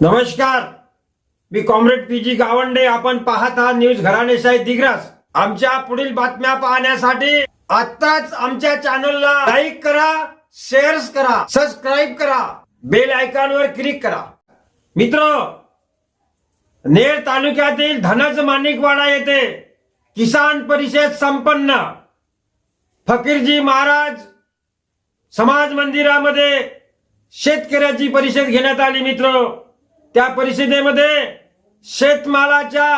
नमस्कार. मी comrade P G Gawande. आपण पाहत आहात न्यूज घराणेशाही दिग्रस. आमच्या पुढील बातम्या पाहण्यासाठी आत्ताच आमच्या चॅनलला लाईक करा शेअर करा सबस्क्राईब करा बेल आयकॉनवर क्लिक करा. मित्र नेर तालुक्यातील धनज माणिकवाडा येथे किसान परिषद संपन्न. फकीरजी महाराज समाज मंदिरामध्ये शेतकऱ्याची परिषद घेण्यात आली मित्र. त्या परिषदेमध्ये शेतमालाच्या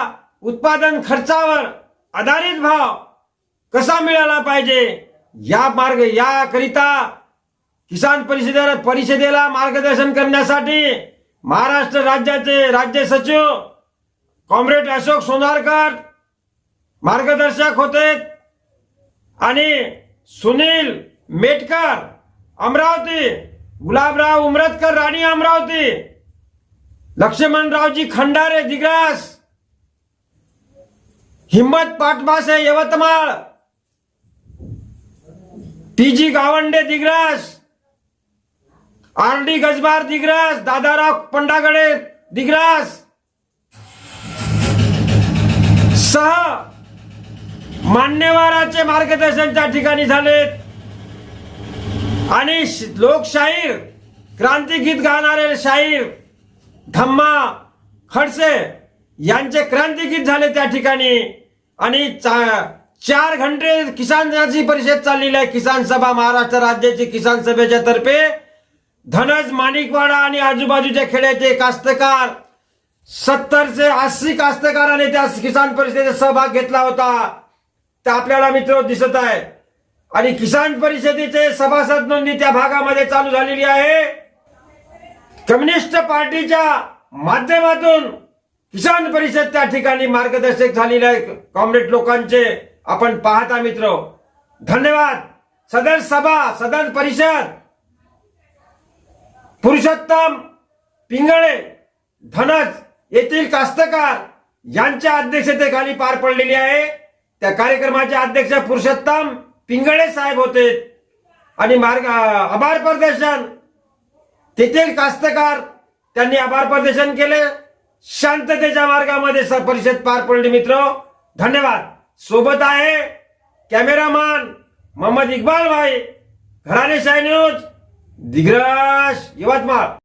उत्पादन खर्चावर आधारित भाव कसा मिळाला पाहिजे या मार्ग याकरिता किसान परिषदेला परिषदेला मार्गदर्शन करण्यासाठी महाराष्ट्र राज्याचे राज्य सचिव कॉम्रेड अशोक सोनारकर मार्गदर्शक होते आणि सुनील मेटकर अमरावती गुलाबराव उमरतकर राणी Amravati Laxmanraoji Khandare Digras Himmat Patmase Yavatmal P G Gawande Digras R D Gajbar Digras Dadarao Pandagade Digras सह मान्यवराचे मार्गदर्शन त्या ठिकाणी झालेत आणि श- क्रांती गीत गाणारे शाहीर धम्मा खडसे यांचे क्रांतिगीत झाले त्या ठिकाणी. आणि चा- चार घंटे किसान परिषद चाललेली आहे. किसान सभा महाराष्ट्र राज्याची किसान सभेच्या तर्फे. धनज माणिकवाडा आणि आजूबाजूच्या खेड्याचे कास्तकार सत्तर ते अस्सी कास्तकाराने त्या किसान परिषदेचा सहभाग घेतला होता. ते आपल्याला मित्र दिसत आहे. आणि किसान परिषदेचे सभासद नोंदणी त्या भागामध्ये चालू झालेली आहे. कम्युनिस्ट पार्टीच्या माध्यमातून किसान परिषद त्या ठिकाणी मार्गदर्शक झालेले आहे कॉम्रेड लोकांचे आपण पाहता मित्र. धन्यवाद. सदन सभा सदन परिषद. पुरुषोत्तम पिंगळे धनज येथील कास्तकार यांच्या अध्यक्षतेखाली पार पडलेली आहे. त्या कार्यक्रमाचे अध्यक्ष पुरुषोत्तम पिंगळे साहेब होते. आणि मार्ग आभार प्रदर्शन तेथील कास्तकार त्यांनी आभार प्रदर्शन केले. शांततेच्या मार्गामध्ये परिषद पार पडली मित्र. धन्यवाद. सोबत आहे कॅमेरामॅन मोहम्मद इक्बाल भाई. घराणे शाय न्यूज दिग्रश यवतमाळ.